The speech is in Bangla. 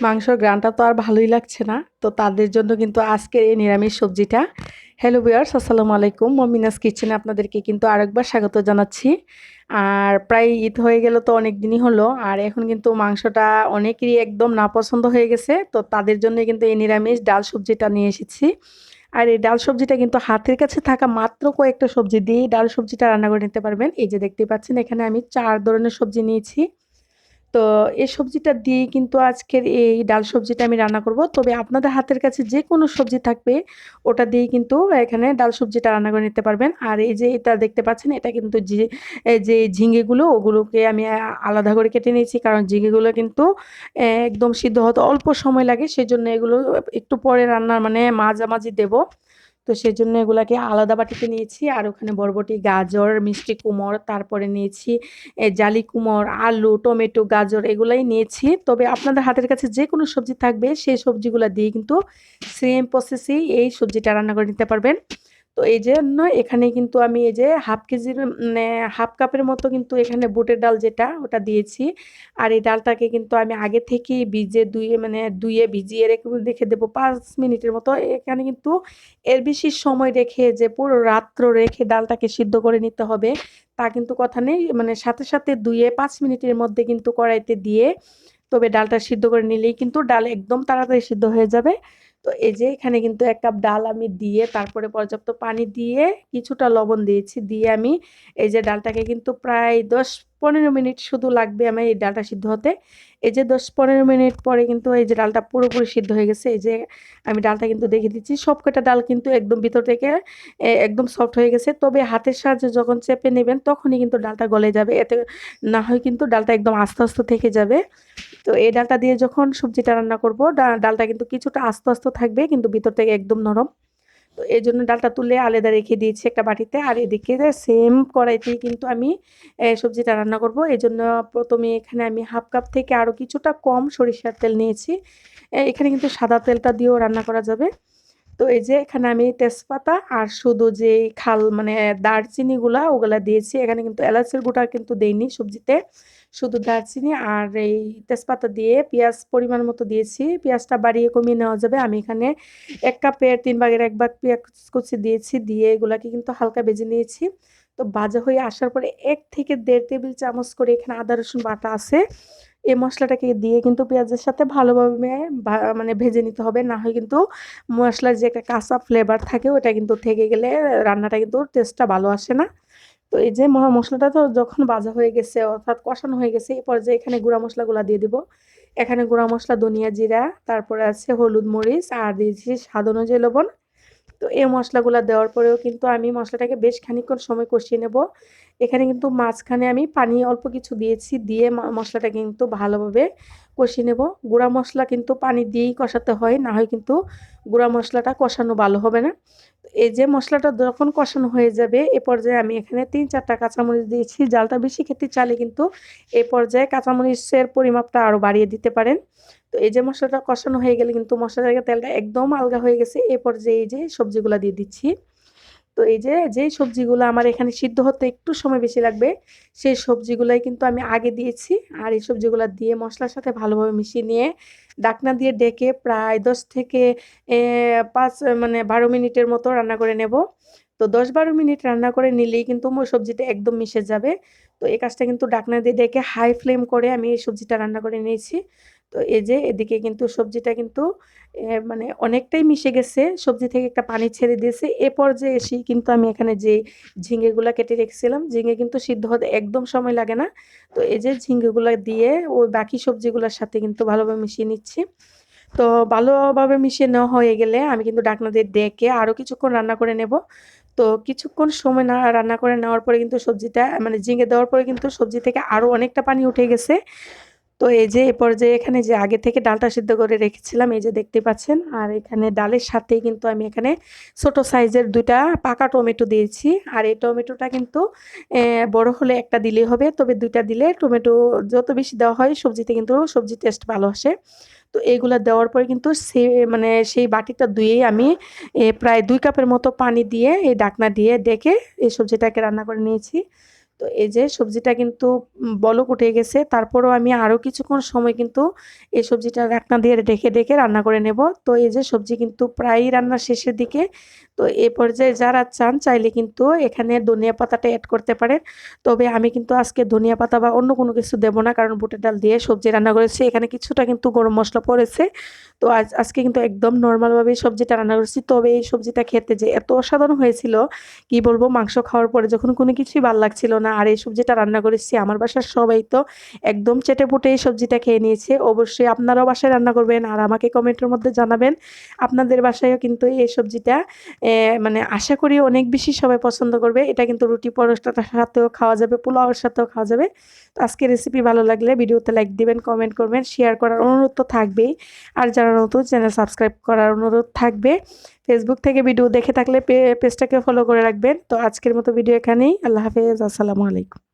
মাংসর গ্রানটা তো আর ভালোই লাগছে না। তো তাদের জন্য কিন্তু আজকের এই নিরামিষ সবজিটা। হ্যালো বিয়ার্স আসসালামু আলাইকুম। মমিনাস কিচেনে আপনাদেরকে কিন্তু আরেকবার স্বাগত জানাচ্ছি। আর প্রায় ঈদ হয়ে গেল তো অনেক দিনই হলো। আর এখন কিন্তু মাংসটা অনেকেরই একদম না পছন্দ হয়ে গেছে। তো তাদের জন্য কিন্তু এই নিরামিষ ডাল সবজিটা নিয়ে এসেছি। আর এই ডাল সবজিটা কিন্তু হাতের কাছে থাকা মাত্র কয়েকটা সবজি দিয়ে ডাল সবজিটা রান্না করে নিতে পারবেন। এই যে দেখতে পাচ্ছেন, এখানে আমি চার ধরনের সবজি নিয়েছি। তো এই সবজিটা দিয়েই কিন্তু আজকের এই ডাল সবজিটা আমি রান্না করব। তবে আপনাদের হাতের কাছে যে কোনো সবজি থাকবে, ওটা দিয়েই কিন্তু এখানে ডাল সবজিটা রান্না করে নিতে পারবেন। আর এই যে এটা দেখতে পাচ্ছেন, এটা কিন্তু যে যে ঝিঙেগুলো ওগুলোকে আমি আলাদা করে কেটে নিয়েছি। কারণ ঝিঙেগুলো কিন্তু একদম সিদ্ধ হতে অল্প সময় লাগে। সেজন্য এগুলো একটু পরে রান্নার মানে মাঝামাঝি দেবো। তো সেই জন্য এগুলাকে আলাদা বাটিতে নিয়েছি। আর ওখানে বরবটি, গাজর, মিষ্টি কুমড়, তারপরে নিয়েছি জালি কুমড়, আলু, টমেটো, গাজর এগুলাই নিয়েছি। তবে আপনাদের হাতের কাছে যে কোনো সবজি থাকবে সেই সবজিগুলো দিয়ে কিন্তু সেম প্রসেসেই এই সবজিটা রান্না করে নিতে পারবেন। তো এই জন্য এখানে কিন্তু আমি এই যে, হাফ কেজির মানে হাফ কাপের মতো কিন্তু এখানে বুটের ডাল যেটা, ওটা দিয়েছি। আর এই ডালটাকে কিন্তু আমি আগে থেকেই ভিজে ধুয়ে মানে ধুয়ে ভিজিয়ে রেখে রেখে দেবো পাঁচ মিনিটের মতো। এখানে কিন্তু এর বেশি সময় রেখে যে, পুরো রাত্র রেখে ডালটাকে সিদ্ধ করে নিতে হবে, তা কিন্তু কথা নেই। মানে সাথে সাথে ধুয়ে পাঁচ মিনিটের মধ্যে কিন্তু কড়াইতে দিয়ে তবে ডালটা সিদ্ধ করে নিলেই কিন্তু ডাল একদম তাড়াতাড়ি সিদ্ধ হয়ে যাবে। তো এই যে এখানে কিন্তু এক কাপ ডাল আমি দিয়ে তারপরে পর্যাপ্ত পানি দিয়ে কিছুটা লবণ দিয়েছি। দিয়ে আমি এই যে ডালটাকে কিন্তু প্রায় দশ পনেরো মিনিট শুধু লাগবে আমার এই ডালটা সিদ্ধ হতে। এই যে দশ পনেরো মিনিট পরে কিন্তু এই যে ডালটা পুরোপুরি সিদ্ধ হয়ে গেছে, এই যে আমি ডালটা কিন্তু দেখে দিচ্ছি। সব কটা ডাল কিন্তু একদম ভিতর থেকে একদম সফট হয়ে গেছে। তবে হাতের সাহায্যে যখন চেপে নেবেন তখনই কিন্তু ডালটা গলে যাবে। এতে না হয় কিন্তু ডালটা একদম আস্তে আস্তে থেকে যাবে। তো এই ডালটা দিয়ে যখন সবজিটা রান্না করব ডালটা কিন্তু কিছুটা আস্তে আস্তে থাকবে, কিন্তু ভিতর থেকে একদম নরম। তো এই জন্য ডালটা তুলে আলাদা রেখে দিয়েছি একটা বাটিতে। আর এদিকে সেম কড়াইতেই কিন্তু আমি সবজিটা রান্না করব। এই জন্য প্রথমে এখানে আমি হাফ কাপ থেকে আরও কিছুটা কম সরিষার তেল নিয়েছি। এখানে কিন্তু সাদা তেলটা দিয়েও রান্না করা যাবে। তো এই যে এখানে আমি তেজপাতা আর শুধু যে খাল মানে দারচিনিগুলা ওগুলা দিয়েছি। এখানে কিন্তু এলাচের গুঁটা কিন্তু দেইনি সবজিতে। শুধু দারচিনি আর এই তেজপাতা দিয়ে পেঁয়াজ পরিমাণ মতো দিয়েছি। পেঁয়াজটা বাড়িয়ে কমিয়ে নেওয়া যাবে। আমি এখানে এক কাপের তিন ভাগের এক ভাগ পেঁয়াজ কুচি দিয়েছি, দিয়ে এগুলাকে কিন্তু হালকা বেজে নিয়েছি। তো ভাজা হয়ে আসার পরে এক থেকে দেড় টেবিল চামচ করে এখানে আদা, রসুন বাটা আছে। এই মশলাটাকে দিয়ে কিন্তু পেঁয়াজের সাথে ভালোভাবে মানে ভেজে নিতে হবে। না হয় কিন্তু মশলার যে একটা কাঁচা ফ্লেভার থাকে, ওটা কিন্তু থেকে গেলে রান্নাটা কিন্তু টেস্টটা ভালো আসে না। তো এই যে মশলাটা তো যখন ভাজা হয়ে গেছে, অর্থাৎ কষানো হয়ে গেছে, এরপর যে এখানে গুঁড়া মশলাগুলো দিয়ে দিব। এখানে গুঁড়া মশলা, ধনিয়া জিরা, তারপরে আছে হলুদ মরিচ, আর দিয়েছি স্বাদ অনুযায়ী লবণ। তো এই মশলাগুলো দেওয়ার পরেও কিন্তু আমি মশলাটাকে বেশ খানিক্ষণ সময় কষিয়ে নেব। এখানে কিন্তু মাঝখানে আমি পানি অল্প কিছু দিয়েছি, দিয়ে মশলাটা কিন্তু ভালোভাবে কষিয়ে নেব। গুঁড়া মশলা কিন্তু পানি দিয়েই কষাতে হয়, না হয় কিন্তু গুঁড়া মশলাটা কষানো ভালো হবে না। এই যে মশলাটা যখন কষানো হয়ে যাবে, এ পর্যায়ে আমি এখানে তিন চারটা কাঁচামরিচ দিয়েছি। জালটা বেশি খেতে চালে কিন্তু এ পর্যায়ে কাঁচামরিচের পরিমাপটা আরও বাড়িয়ে দিতে পারেন। তো এই যে মশলাটা কষানো হয়ে গেলে কিন্তু মশলা জায়গায় তেলটা একদম আলগা হয়ে গেছে। এ পর্যায়ে এই যে সবজিগুলো দিয়ে দিচ্ছি। তো এই যে, যেই সবজিগুলো আমার এখানে সিদ্ধ হতে একটু সময় বেশি লাগবে, সেই সবজিগুলোই কিন্তু আমি আগে দিয়েছি। আর এই সবজিগুলো দিয়ে মশলার সাথে ভালোভাবে মিশিয়ে নিয়ে ডাকনা দিয়ে ডেকে প্রায় দশ থেকে পাঁচ মানে বারো মিনিটের মতো রান্না করে নেব। তো দশ বারো মিনিট রান্না করে নিলেই কিন্তু ওই সবজিটা একদম মিশে যাবে। তো এই কাজটা কিন্তু ডাকনা দিয়ে ডেকে হাই ফ্লেম করে আমি এই সবজিটা রান্না করে নিয়েছি। তো এই যে এদিকে কিন্তু সবজিটা কিন্তু মানে অনেকটাই মিশে গেছে। সবজি থেকে একটা পানি ছেড়ে দিয়েছে। এ পর্যায়ে এসেই কিন্তু আমি এখানে যে ঝিঙেগুলো কেটে রেখেছিলাম ঝিঙে কিন্তু সিদ্ধ হতে একদম সময় লাগে না। তো এই যে ঝিঙেগুলো দিয়ে ওই বাকি সবজিগুলোর সাথে কিন্তু ভালোভাবে মিশিয়ে নিচ্ছি। তো ভালোভাবে মিশিয়ে নেওয়া হয়ে গেলে আমি কিন্তু ডাকনা দিয়ে ডেকে আরও কিছুক্ষণ রান্না করে নেব। তো কিছুক্ষণ সময় না রান্না করে নেওয়ার পরে কিন্তু সবজিটা মানে ঝিঙে দেওয়ার পরে কিন্তু সবজি থেকে আরও অনেকটা পানি উঠে গেছে। তো এই যে, এ পর্যায়ে এখানে যে আগে থেকে ডালটা সিদ্ধ করে রেখেছিলাম, এই যে দেখতে পাচ্ছেন। আর এখানে ডালের সাথেই কিন্তু আমি এখানে ছোট সাইজের দুইটা পাকা টমেটো দিয়েছি। আর এই টমেটোটা কিন্তু বড় হলে একটা দিলেই হবে, তবে দুইটা দিলে টমেটো যত বেশি দেওয়া হয়, সবজিতে কিন্তু সবজি টেস্ট ভালো আসে। তো এইগুলো দেওয়ার পরে কিন্তু সে মানে সেই বাটিটা ধুয়েই আমি প্রায় দুই কাপের মতো পানি দিয়ে, এই ডাকনা দিয়ে ডেকে এই সবজিটাকে রান্না করে নিয়েছি। তো এই যে সবজিটা কিন্তু বলক উঠে গেছে। তারপরও আমি আরও কিছুক্ষণ সময় কিন্তু এই সবজিটা ঢাকনা দিয়ে ঢেকে ঢেকে রান্না করে নেব। তো এই যে সবজি কিন্তু প্রায়ই রান্নার শেষের দিকে। তো এ পর্যায়ে যারা চান চাইলে কিন্তু এখানে ধনিয়া পাতাটা অ্যাড করতে পারেন। তবে আমি কিন্তু আজকে ধনিয়া পাতা বা অন্য কোনো কিছু দেবো না, কারণ বুটের ডাল দিয়ে সবজি রান্না করেছি। এখানে কিছুটা কিন্তু গরম মশলা পড়েছে। তো আজ, আজকে কিন্তু একদম নর্মালভাবেই সবজিটা রান্না করেছি। তবে এই সবজিটা খেতে যে এত অসাধারণ হয়েছিল, কি বলব, মাংস খাওয়ার পরে যখন কোনো কিছুই ভালো লাগছিল না আর এই সবজিটা রান্না করেছি আমার বাসার সবাই তো একদম চেটে পুটে এই সবজিটা খেয়ে নিয়েছে। অবশ্যই আপনারাও বাসায় রান্না করবেন আর আমাকে কমেন্টের মধ্যে জানাবেন আপনাদের বাসায়ও কিন্তু এই সবজিটা মানে আশা করি অনেক বেশি সবাই পছন্দ করবে। এটা কিন্তু রুটি পরোটার সাথেও খাওয়া যাবে, পোলাওয়ের সাথেও খাওয়া যাবে। তো আজকে রেসিপি ভালো লাগলে ভিডিওতে লাইক দিবেন কমেন্ট করবেন শেয়ার করার অনুরোধ তো থাকবেই। আর যারা নতুন চ্যানেল সাবস্ক্রাইব করার অনুরোধ থাকবে ফেসবুক থেকে ভিডিও দেখে থাকলে পেজটাকে ফলো করে রাখবেন। তো আজকের মতো ভিডিও এখানেই। আল্লাহ হাফেজ। আসসালামু আলাইকুম।